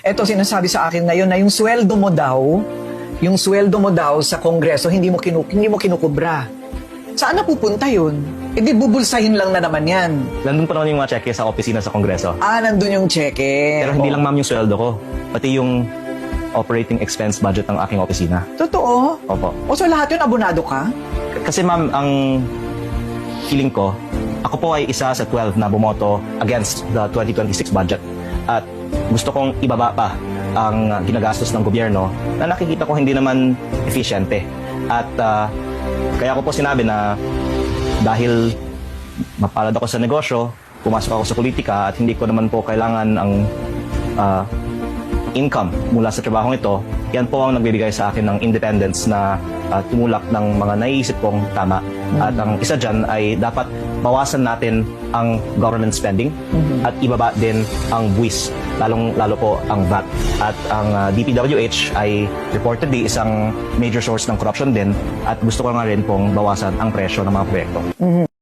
Eto sinasabi sa akin ngayon na yung sweldo mo daw, yung sweldo mo daw sa kongreso, hindi mo, kinu hindi mo kinukubra. Saan na pupunta yun? E di bubulsahin lang na naman yan. Nandun pa naman yung mga cheque sa opisina sa Kongreso. Ah, nandun yung cheque. Pero hindi Oh. lang ma'am yung sweldo ko, pati yung operating expense budget ng aking opisina. Totoo? Opo. O so lahat yun, abonado ka? K- Kasi ma'am, ang feeling ko, ako po ay isa sa 12 na bumoto against the 2026 budget. At gusto kong ibaba pa ang ginagastos ng gobyerno na nakikita ko hindi naman efficiente. At ah, kaya ko po sinabi na dahil mapalad ako sa negosyo, pumasok ako sa politika at hindi ko naman po kailangan ang ah, income mula sa trabahong ito, yan po ang nagbibigay sa akin ng independence na ah, tumulak ng mga naiisip kong tama. At ang isa dyan ay dapat bawasan natin ang government spending at ibaba din ang buwis, lalong lalo po ang VAT. At ang ah, DPWH ay reportedly isang major source ng corruption din at gusto ko nga rin pong bawasan ang presyo ng mga proyekto.